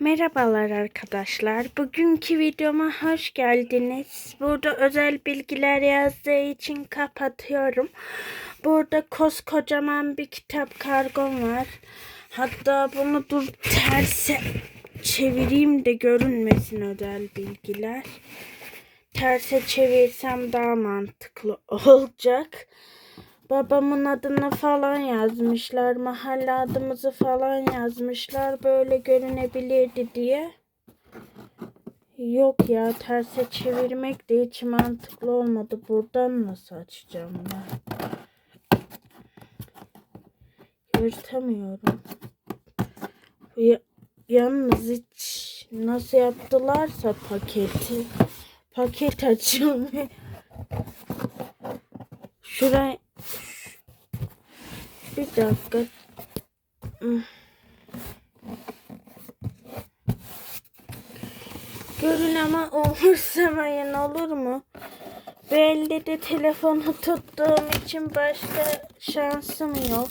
Merhabalar arkadaşlar. Bugünkü videoma hoş geldiniz. Burada özel bilgiler yazdığı için kapatıyorum. Burada koskocaman bir kitap kargom var. Hatta bunu dur terse çevireyim de görünmesin özel bilgiler. Terse çevirsem daha mantıklı olacak. Babamın adını falan yazmışlar. Mahalle adımızı falan yazmışlar. Böyle görünebilirdi diye. Yok ya terse çevirmek de hiç mantıklı olmadı. Buradan nasıl açacağım ben? Yırtamıyorum. Ya, yalnız hiç nasıl yaptılarsa paketi. Paket açılmıyor. Şuraya bir dakika. Hmm. Görün ama umursamayın olur mu? Belli de telefonu tuttuğum için başka şansım yok.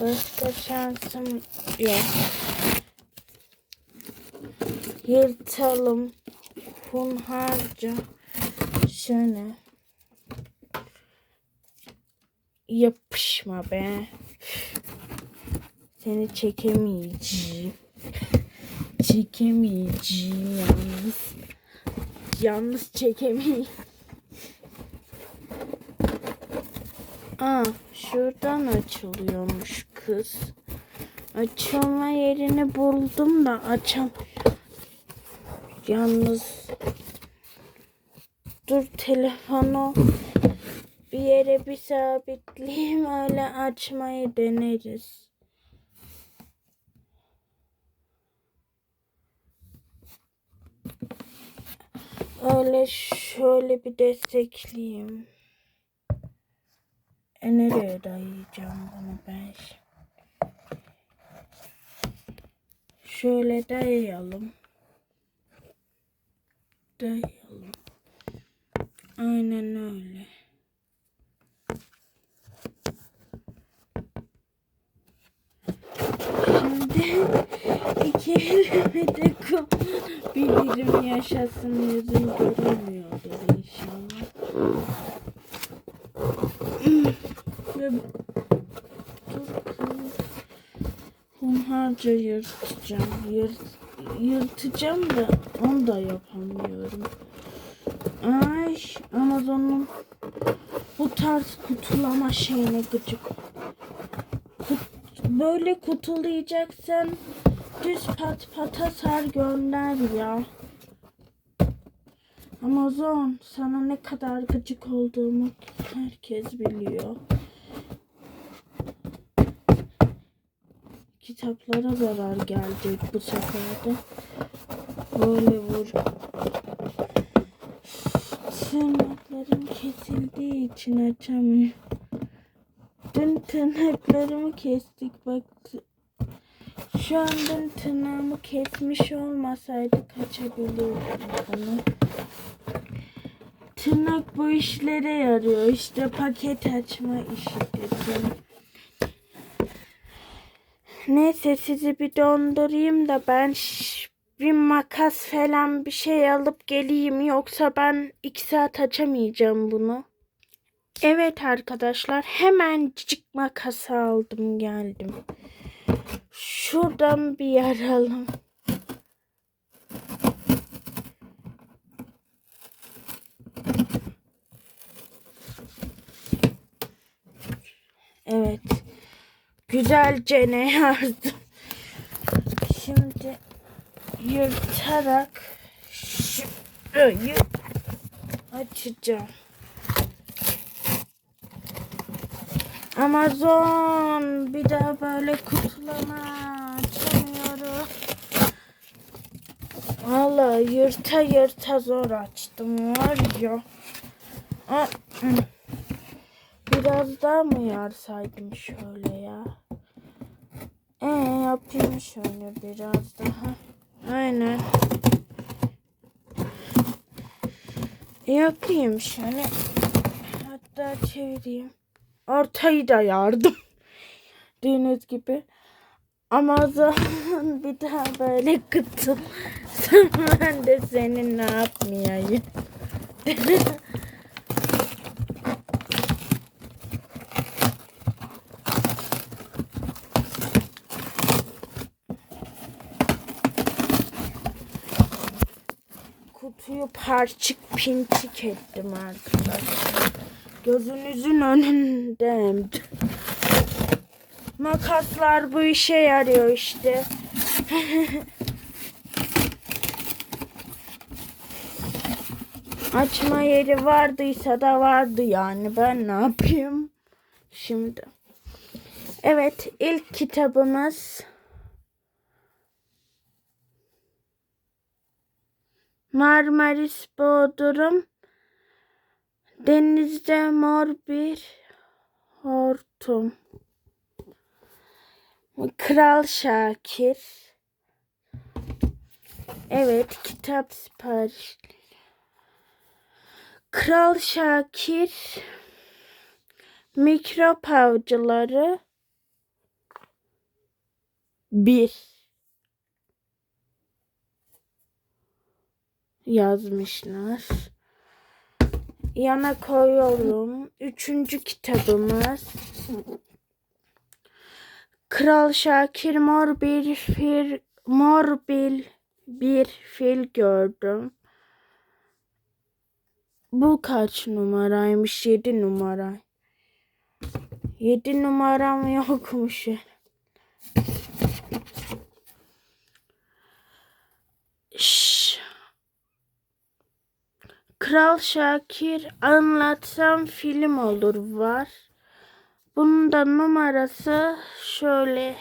Başka şansım yok. Yırtalım. Hunharca. Şöyle. Yapışma be. Seni çekemeyeceğim. Çekemeyeceğim yalnız. Yalnız çekemeyeceğim. Aa, şuradan açılıyormuş kız. Açılma yerini buldum da açam. Yalnız dur telefonu bir yere bir sabitleyeyim öyle açmayı deneriz. Öyle şöyle bir destekleyeyim. E nereye dayayacağım bunu ben şimdi? Şöyle dayayalım. Dayayalım. Aynen öyle. Şimdi iki elimi de bilirim yaşasın yüzüm görünmüyordur inşallah. Ve. Hunharca yırtacağım. Yırt, yırtacağım da onu da yapamıyorum. Ay Amazon'un bu tarz kutulama şeyine gıcık. Böyle kutulayacaksan düz pat pata sar gönder ya. Amazon sana ne kadar gıcık olduğumu herkes biliyor. kitaplara zarar gelecek bu sefer de. Böyle vur. Tırnaklarım kesildiği için açamıyorum. Dün tırnaklarımı kestik bak. Şu an dün tırnağımı kesmiş olmasaydı kaçabilirdim. Tırnak bu işlere yarıyor. İşte paket açma işidir. Neyse sizi bir dondurayım da ben bir makas falan bir şey alıp geleyim yoksa ben iki saat açamayacağım bunu. Evet arkadaşlar hemencik makası aldım geldim. Şuradan bir yaralım. Evet. Güzelce ne yardım. Şimdi yırtarak şurayı açacağım. Amazon bir daha böyle kutlama açamıyorum. Valla yırta yırta zor açtım var ya. Biraz daha mı yarsaydım şöyle ya? Ee yapayım şöyle biraz daha. Aynen. Yapayım şöyle. Hatta çevireyim. Ortayı da yardım. Deniz gibi. Ama o zaman bir daha böyle kıtım. ben de senin ne yapmayayım. Kutuyu parçık pinçik ettim arkadaşlar. Gözünüzün önünde. Makaslar bu işe yarıyor işte. Açma yeri vardıysa da vardı yani. Ben ne yapayım? Şimdi. Evet ilk kitabımız Marmaris Bodrum Denizde mor bir hortum. Kral Şakir. Evet, kitap sipariş. Kral Şakir. Mikrop avcıları. Bir. Yazmışlar. Yana koyuyorum. Üçüncü kitabımız. Kral Şakir mor bir fil mor bir bir fil gördüm. Bu kaç numaraymış? Yedi numara. Yedi numaram yokmuş. Kral Şakir anlatsam film olur var. Bunun da numarası şöyle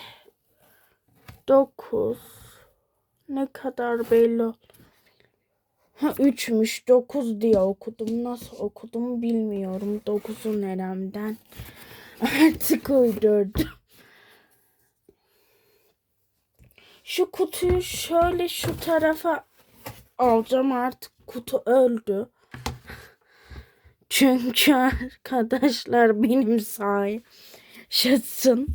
9. Ne kadar belli. ol- Ha 3'müş 9 diye okudum. Nasıl okudum bilmiyorum. 9'u neremden. Artık uydurdum. Şu kutuyu şöyle şu tarafa alacağım artık kutu öldü. Çünkü arkadaşlar benim sayem şaşsın.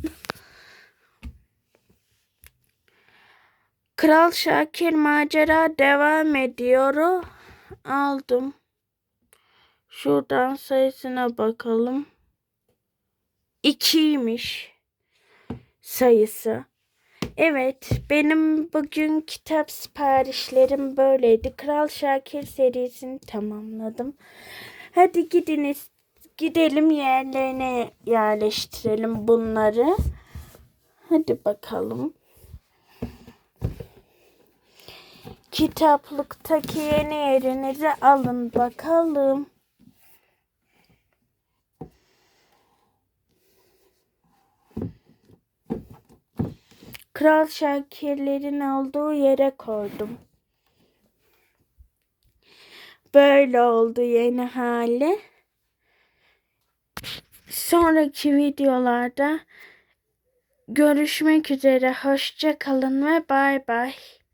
Kral Şakir macera devam ediyor. Aldım. Şuradan sayısına bakalım. İkiymiş sayısı. Evet, benim bugün kitap siparişlerim böyleydi. Kral Şakir serisini tamamladım. Hadi gidiniz, gidelim yerlerine yerleştirelim bunları. Hadi bakalım. Kitaplıktaki yeni yerinizi alın bakalım. Kral Şakirlerin olduğu yere koydum. Böyle oldu yeni hali. Sonraki videolarda görüşmek üzere. Hoşça kalın ve bay bay.